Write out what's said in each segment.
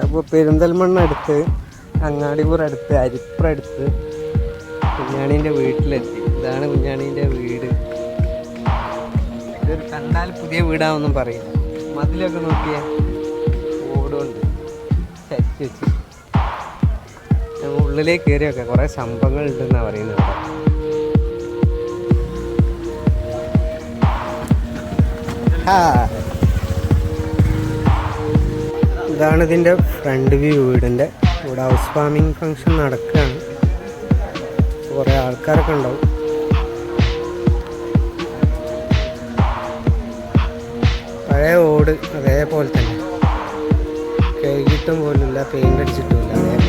അപ്പോൾ പെരിന്തൽമണ്ണ അടുത്ത് അങ്ങാടിപ്പുറ അടുത്ത് അരിപ്പുറ അടുത്ത് കുഞ്ഞാണീന്റെ വീട്ടിലെത്തി. ഇതാണ് കുഞ്ഞാണീന്റെ വീട്. ഇതൊരു കണ്ടാൽ പുതിയ വീടാണെന്നും പറയില്ല. മതിലൊക്കെ നോക്കിയേ ഓടുകൊണ്ട് ചരിച്ച് വെച്ച്. ഞങ്ങൾ ഉള്ളിലേക്ക് കയറിയൊക്കെ കുറേ സംഭവങ്ങൾ ഉണ്ടെന്നാണ് പറയുന്നത് ഇവിടെ. ഇതാണ് ഇതിന്റെ ഫ്രണ്ട് വ്യൂ വീടിന്റെ. ഇവിടെ ഹൗസ് ഫാമിംഗ് ഫങ്ഷൻ നടക്കുകയാണ്. കുറേ ആൾക്കാരൊക്കെ ഉണ്ടാവും. പഴയ ഓട് അതേപോലെ തന്നെ. കഴുകിയിട്ടും പോലുമില്ല പെയിന്റ് അടിച്ചിട്ടുമില്ല. അതേപോലെ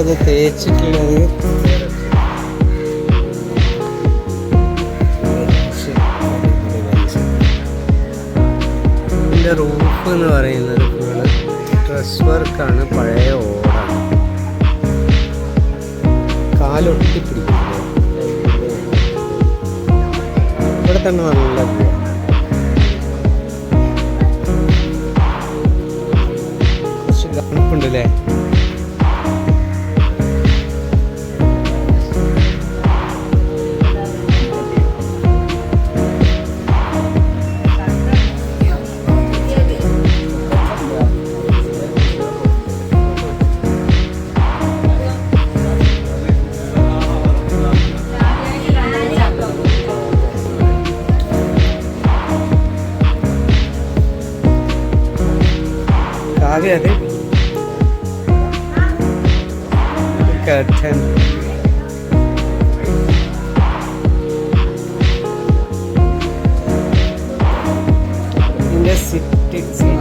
അത് തേച്ചിട്ടുള്ളത്. ഇതിന്റെ റൂഫ് എന്ന് പറയുന്നത് ഫുള്ള് ഡ്രസ് വർക്കാണ് പഴയ ഓടാണ്. കാലൊട്ടി പിടിക്കുന്നത് ഇവിടെ തന്നെ നല്ല കാവ്യ അത് കർട്ടൻ ഇതിന്റെ sit seat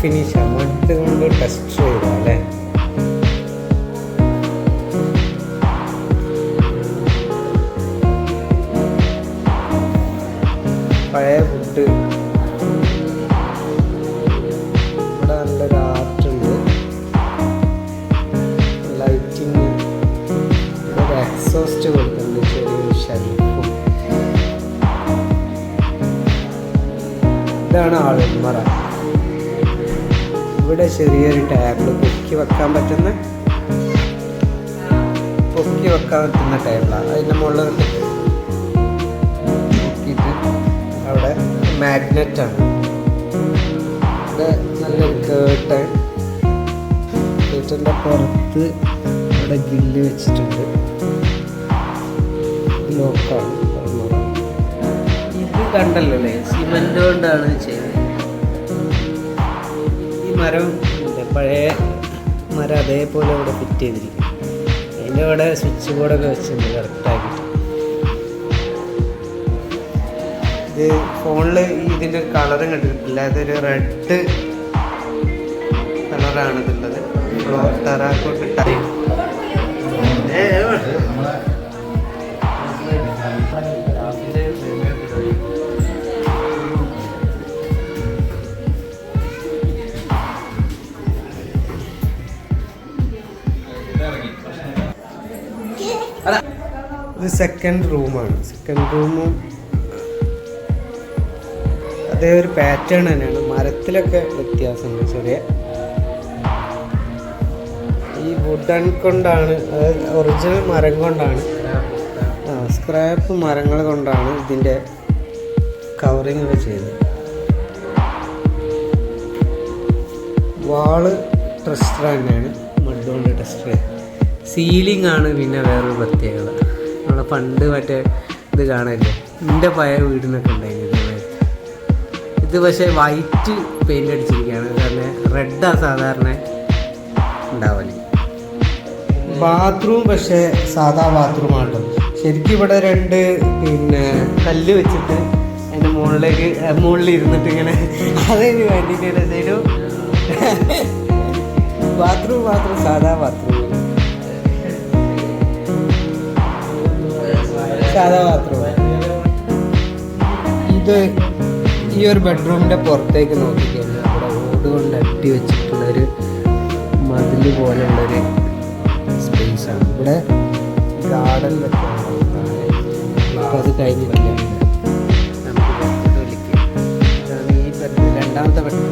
mud finish mud കൊണ്ട് ടെസ്റ്റ് ചെയ്ത അല്ലേ? പഴയ ഫുഡ് ഇവിടെ നല്ലൊരു ആർട്ടുണ്ട് ലൈറ്റിങ് ഒരു എക്സോസ്റ്റ് കൊടുക്കുന്നുണ്ട് ചെറിയൊരു ശരീരം ഇതാണ് ആളുമറ ഇവിടെ ചെറിയൊരു ടേബിൾ പൊക്കി വെക്കാൻ പറ്റുന്ന പൊക്കി വെക്കാൻ പറ്റുന്ന ടേബിളാണ് അതിന്റെ മുകളിൽ അവിടെ മാഗ്നറ്റാണ് ഇവിടെ നല്ല കേട്ടൺ കേട്ടന്റെ പുറത്ത് അവിടെ ഗില്ല് വെച്ചിട്ടുണ്ട്. ലോക്കാണ് ഇത് കണ്ടല്ലോ അല്ലേ? സിമെന്റ് കൊണ്ടാണ് ഈ മരം പഴയ മരം അതേപോലെ ഇവിടെ ഫിറ്റ് ചെയ്തിരിക്കും അതിന്റെ അവിടെ സ്വിച്ച് ബോർഡൊക്കെ വെച്ചിട്ടുണ്ട് കറക്റ്റാക്കിയിട്ട് ഇത് ഫോണിൽ ഇതിന്റെ കളറും കണ്ടിട്ടില്ല. അതൊരു റെഡ് കളറാണ് ഇതുള്ളത്. ഫ്ലോർ തറാക്കോട്ട് ടൈം ഇത് സെക്കൻഡ് റൂമാണ് സെക്കൻഡ് റൂമും അതേ ഒരു പാറ്റേൺ തന്നെയാണ്. മരത്തിലൊക്കെ വ്യത്യാസമുണ്ട് ചെറിയ. ഈ വുഡൻ കൊണ്ടാണ് ഒറിജിനൽ മരം കൊണ്ടാണ് സ്ക്രാപ്പ് മരങ്ങൾ കൊണ്ടാണ് ഇതിന്റെ കവറിങ് ഒക്കെ ചെയ്തത്. വാൾ ടെസ്റ്റർ തന്നെയാണ് മഡ് കൊണ്ട് ടെസ്റ്റർ സീലിംഗ് ആണ് പിന്നെ വേറൊരു പ്രത്യേകത. നമ്മളെ പണ്ട് മറ്റേ ഇത് കാണല്ലേ എന്റെ പഴയ വീടിനൊക്കെ ഉണ്ടായിരുന്നു ഇത് പക്ഷേ വൈറ്റ് പെയിന്റ് അടിച്ചിരിക്കുകയാണ്. കാരണം റെഡാണ് സാധാരണ ഉണ്ടാവൽ. ബാത്റൂം പക്ഷേ സാധാ ബാത്റൂം ആട്ടോ ശരിക്കും ഇവിടെ രണ്ട് പിന്നെ കല്ല് വെച്ചിട്ട് അതിന്റെ മുകളിലേക്ക് മുകളിൽ ഇരുന്നിട്ട് ഇങ്ങനെ അതിന് വേണ്ടിയിട്ട് ഒരു ബാത്റൂം മാത്രം സാധാ ബാത്റൂം ബാത്റൂം ഇത് ഈ ഒരു ബെഡ്റൂമിന്റെ പുറത്തേക്ക് നോക്കിക്കഴിഞ്ഞാൽ അവിടെ ഓട് കൊണ്ട് അട്ടി വെച്ചിട്ടുള്ളൊരു മതിൽ പോലെയുള്ളൊരു സ്പേസാണ് ഇവിടെ ഗാർഡൻ അപ്പോൾ അത് കഴിഞ്ഞിട്ടില്ല. നമുക്ക് ഈ രണ്ടാമത്തെ ബെഡ്റൂമാണ്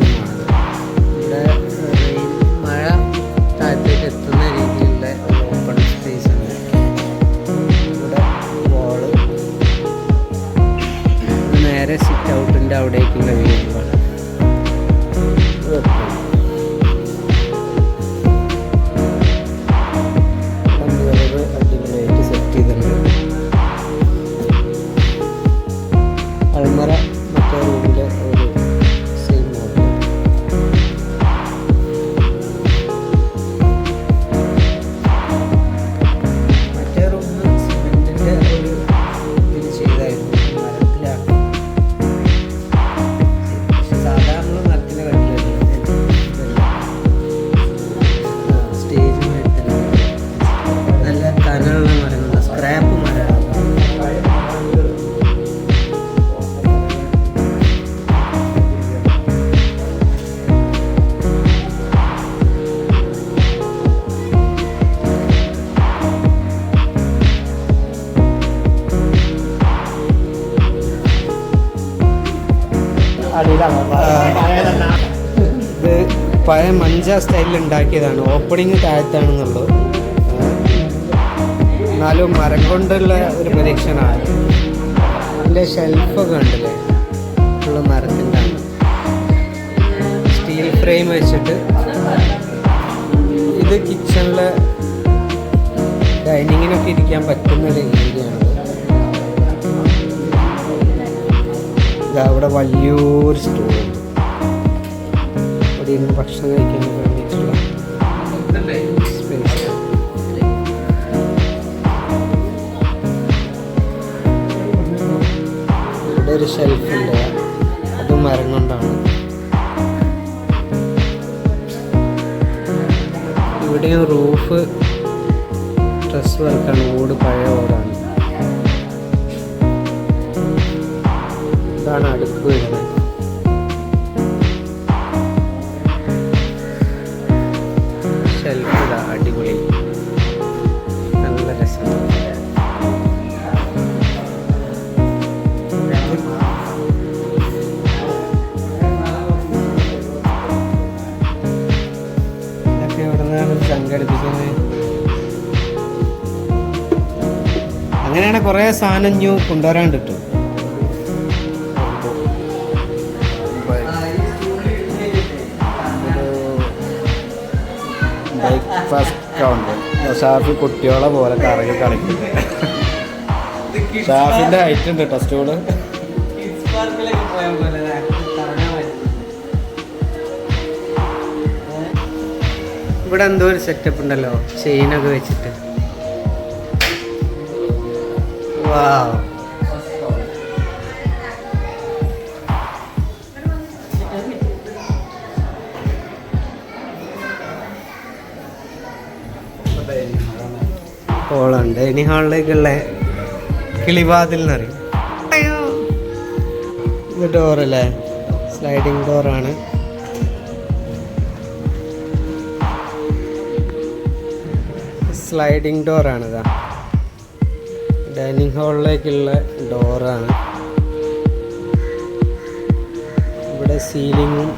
പഴയ മഞ്ച സ്റ്റൈലിൽ ഉണ്ടാക്കിയതാണ്. ഓപ്പണിങ് താഴത്താണെന്നുള്ളത്. എന്നാലും മരം കൊണ്ടുള്ള ഒരു പരീക്ഷണമാണ് ഇതിന്റെ ഷെൽഫൊക്കെ ഉണ്ടല്ലേ ഫുള്ള് മരത്തിന്റെ സ്റ്റീൽ ഫ്രെയിം വെച്ചിട്ട്. ഇത് കിച്ചണിലെ ഡൈനിങ്ങിനൊക്കെ ഇരിക്കാൻ പറ്റുന്ന ഒരു ഇതാ അവിടെ വലിയൊരു അവിടെ ഇരുന്ന് ഭക്ഷണം കഴിക്കാൻ വേണ്ടിയിട്ടുള്ള സ്പേസ് ഇവിടെ ഒരു ഷെൽഫുണ്ട് അത് മരം കൊണ്ടാണ്. ഇവിടെയും റൂഫ് ഡ്രസ് വർക്കാണ് ഓട് പഴയ ഓടാണ്. ഇതാണ് അടുപ്പ് വരുന്നത്. സംഘടിപ്പിക്കുന്നത് അങ്ങനെയാണ് കുറേ സാധനം ന്യൂ കൊണ്ടുവരാണ്ട് കിട്ടും ബ്രേക്ക്ഫാസ്റ്റ് കൗണ്ട് ഷാഫി കുട്ടികളെ പോലെ കറങ്ങി കളിക്കും. ഷാഫിന്റെ ഐറ്റം ഉണ്ട് കേട്ടോ സ്റ്റൂൾ ഇവിടെ എന്തോ ഒരു സെറ്റപ്പ് ഉണ്ടല്ലോ ചെയിനൊക്കെ വെച്ചിട്ട്. ഹോളുണ്ട് ഇനി ഹാളിലേക്കുള്ള കിളിവാതിൽ എന്നറിയും. അയ്യോ. ഇത് ഡോറല്ലേ സ്ലൈഡിങ് ഡോറാണ് സ്ലൈഡിങ് ഡോറാണിതാ ഡൈനിങ് ഹാളിലേക്കുള്ള ഡോറാണ് ഇവിടെ സീലിങ്ങും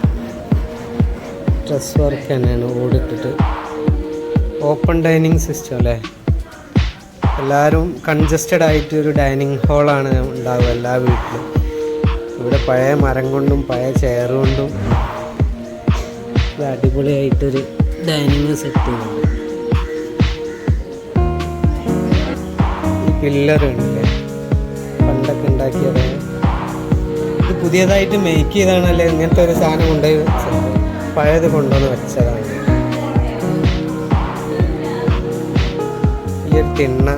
ഡ്രസ് വർക്ക് തന്നെയാണ് ഓടിട്ടിട്ട്. ഓപ്പൺ ഡൈനിങ് സിസ്റ്റം അല്ലേ? എല്ലാവരും കൺജസ്റ്റഡ് ആയിട്ട് ഒരു ഡൈനിങ് ഹാളാണ് ഉണ്ടാവുക എല്ലാ വീട്ടിലും. ഇവിടെ പഴയ മരം കൊണ്ടും പഴയ ചെയർ കൊണ്ടും അടിപൊളിയായിട്ടൊരു ഡൈനിങ് സെറ്റ് ചെയ്യുന്നുണ്ട് പില്ലർ ഉണ്ടല്ലേ പണ്ടൊക്കെ ഉണ്ടാക്കിയത്. ഇത് പുതിയതായിട്ട് മേക്ക് ചെയ്താണല്ലേ ഇങ്ങനത്തെ ഒരു സാധനം കൊണ്ടുപോയി വെച്ചത്. പഴയത് കൊണ്ടുവന്ന് വെച്ചതാണ്. ഈ ഒരു തിണ്ണ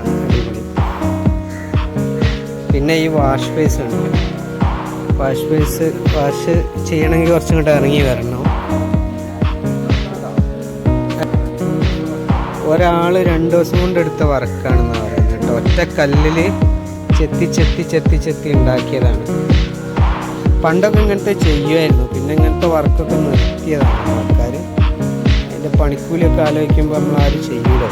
പിന്നെ ഈ വാഷ് ബേസ് ഉണ്ട്. വാഷ് ബേസ് വാഷ് ചെയ്യണമെങ്കിൽ കുറച്ചും കൂടെ ഇറങ്ങി വരണം. ഒരാൾ രണ്ട് ദിവസം കൊണ്ട് എടുത്ത വർക്കാണെന്ന് പറയുന്നത്. ഒറ്റ കല്ലിൽ ചെത്തി ചെത്തി ചെത്തി ചെത്തി ഉണ്ടാക്കിയതാണ്. പണ്ടൊക്കെ ഇങ്ങനത്തെ ചെയ്യുമായിരുന്നു പിന്നെ ഇങ്ങനത്തെ വർക്കൊക്കെ നിർത്തിയതാണ് ആൾക്കാർ അതിന്റെ പണിക്കൂലിയൊക്കെ ആലോചിക്കുമ്പോൾ നമ്മൾ ആരും ചെയ്യൂല.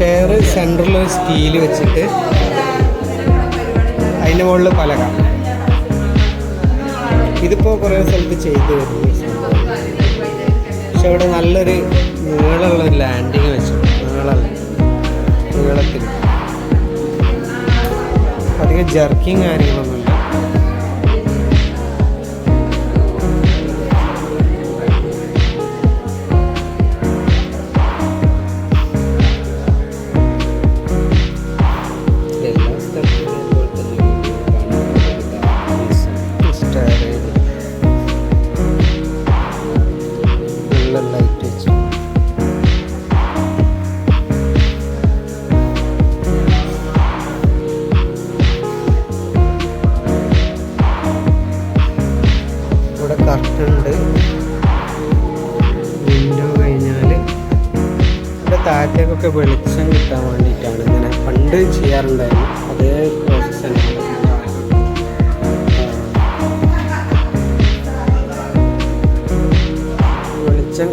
ടയറ് സെൻട്രിൽ ഒരു സ്റ്റീൽ വെച്ചിട്ട് അതിന്റെ മുകളിൽ പലക. ഇതിപ്പോൾ കുറേ സ്ഥലത്ത് ചെയ്തു വരുന്നു. പക്ഷെ ഇവിടെ നല്ലൊരു നീളമുള്ള ഒരു ലാൻഡിങ് വെച്ചു നീളം. നീളത്തിൽ. അധികം ജർക്കിങ് കാര്യങ്ങളൊന്നുമില്ല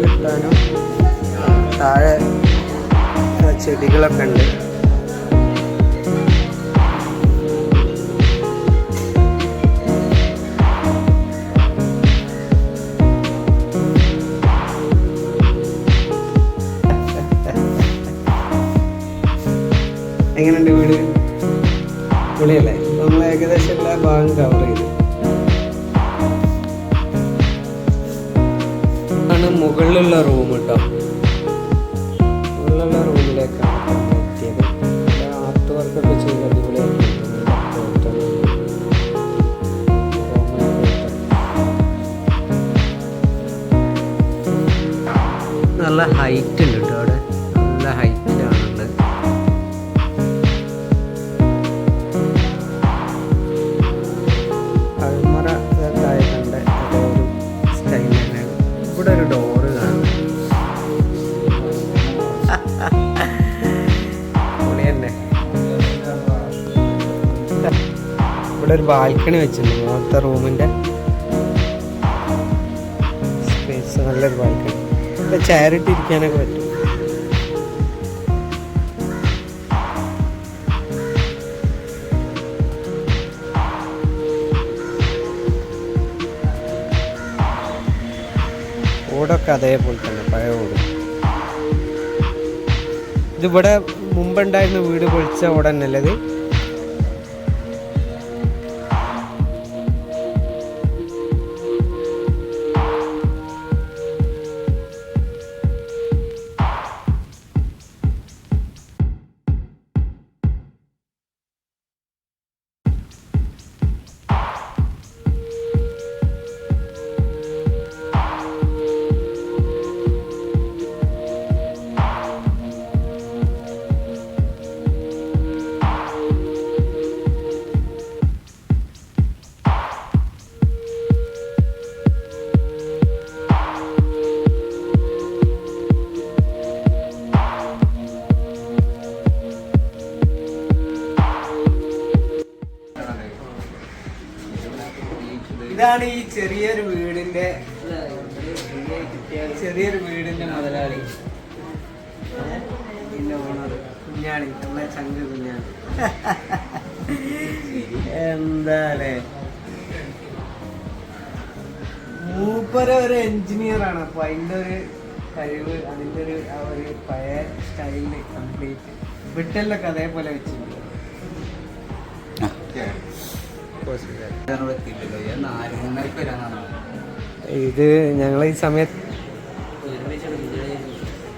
കിട്ടാനും? താഴെ ചെടികളൊക്കെ ഉണ്ട്. മുകളിലുള്ള റൂം കേട്ടോ ഒരു ബാൽക്കണി വെച്ചിട്ടുണ്ട്. മൂന്നത്തെ റൂമിന്റെ സ്പേസ് നല്ലൊരു ബാൽക്കണി. ഇവിടെ ചെയറിട്ട് ഇരിക്കാനൊക്കെ പറ്റും. ഓടൊക്കെ അതേപോലെ തന്നെ പഴയ ഓട്. ഇതിവിടെ മുമ്പുണ്ടായിരുന്ന വീട് പൊളിച്ച ഓട് ഇതാണ് ഈ ചെറിയൊരു വീടിന്റെ ചെറിയൊരു വീടിന്റെ മുതലാളി. ഓണർ കുഞ്ഞാണി. നമ്മളെ ചങ്ക് കുഞ്ഞാണി. എന്താ അല്ലേ മൂപ്പര ഒരു എഞ്ചിനീയർ ആണ്. അപ്പൊ അതിന്റെ ഒരു കഴിവ് അതിന്റെ ഒരു ആ ഒരു പഴയ സ്റ്റൈൽ കംപ്ലീറ്റ് വിട്ടല്ലൊക്കെ അതേപോലെ വെച്ചിട്ടുണ്ട്. ഇത് ഞങ്ങൾ ഈ സമയത്ത്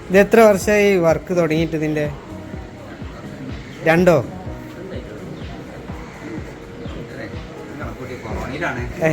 ഇത് എത്ര വർഷമായി വർക്ക് തുടങ്ങിയിട്ട് ഇതിന്റെ രണ്ടോ? ഏ,